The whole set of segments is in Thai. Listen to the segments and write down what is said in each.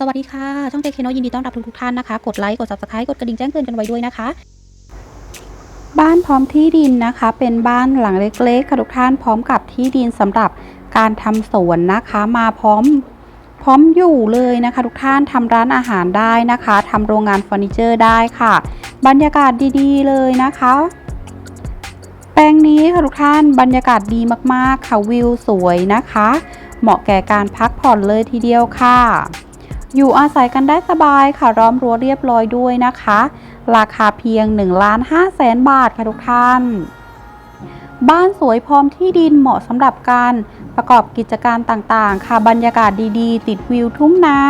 สวัสดีค่ะ ช่องเจเคโนยินดีต้อนรับทุกๆท่านนะคะ กดไลค์กด subscribe กดกระดิ่งแจ้งเตือนกันไว้ด้วยนะคะ บ้านพร้อมที่ดินนะคะ เป็นบ้านหลังเล็กๆค่ะทุกท่านพร้อมกับที่ดินสำหรับการทำสวนนะคะ มาพร้อมพร้อมอยู่เลยนะคะ ทุกท่านทำร้านอาหารได้นะคะทำโรงงานเฟอร์นิเจอร์ได้ค่ะ บรรยากาศดีๆ เลยนะคะ แปลงนี้ค่ะทุกท่านบรรยากาศดีมากๆค่ะวิวสวยนะคะ เหมาะแก่การพักผ่อนเลยทีเดียวค่ะ อยู่อาศัยกันได้สบายค่ะล้อมรั้วเรียบร้อยด้วยนะคะ ราคาเพียง1ล้าน5แสนบาทค่ะทุกท่าน บ้านสวยพร้อมที่ดินเหมาะสำหรับการประกอบกิจการต่างๆ ค่ะบรรยากาศดีๆ ติดวิวทุ่งนา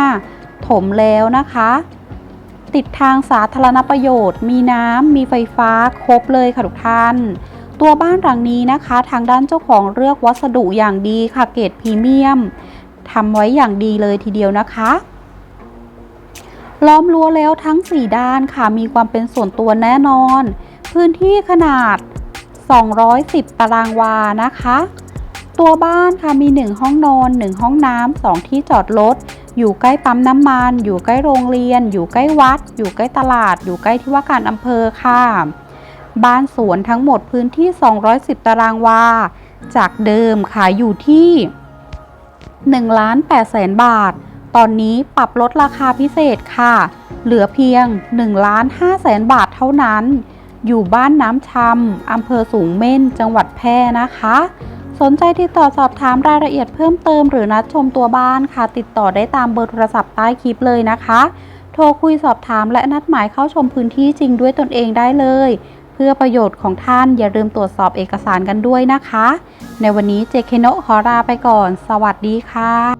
ถมแล้วนะคะ ติดทางสาธารณประโยชน์ มีน้ำมีไฟฟ้าครบเลยค่ะทุกท่านตัวบ้านหลังนี้นะคะ ทางด้านเจ้าของเลือกวัสดุอย่างดีค่ะเกรดพรีเมียมทำไว้อย่างดีเลยทีเดียวนะคะ ล้อมรั้วแล้วทั้ง 4 ด้านค่ะ มีความเป็นส่วนตัวแน่นอน พื้นที่ขนาด 210 ตารางวานะคะ ตัวบ้านค่ะมี 1 ห้องนอน 1 ห้องน้ำ2ที่จอดรถอยู่ใกล้ปั๊มน้ำมัน อยู่ใกล้โรงเรียน อยู่ใกล้วัด อยู่ใกล้ตลาด อยู่ใกล้ที่ว่าการอำเภอค่ะ บ้านสวนทั้งหมดพื้นที่ 210 ตารางวา จากเดิมขายอยู่ที่1ล้าน8แสนบาท ตอนนี้ปรับลดราคาพิเศษค่ะ เหลือเพียง1ล้าน5แสนบาทเท่านั้น อยู่บ้านน้ำชำอำเภอสูงเม่น จังหวัดแพร่นะคะ สนใจติดต่อสอบถามรายละเอียดเพิ่มเติมหรือนัดชมตัวบ้านค่ะ ติดต่อได้ตามเบอร์โทรศัพท์ใต้คลิปเลยนะคะ โทรคุยสอบถามและนัดหมายเข้าชมพื้นที่จริงด้วยตนเองได้เลย เพื่อประโยชน์ของท่านอย่าลืมตรวจสอบเอกสารกันด้วยนะคะ ในวันนี้เจคเคโนขอลาไปก่อน สวัสดีค่ะ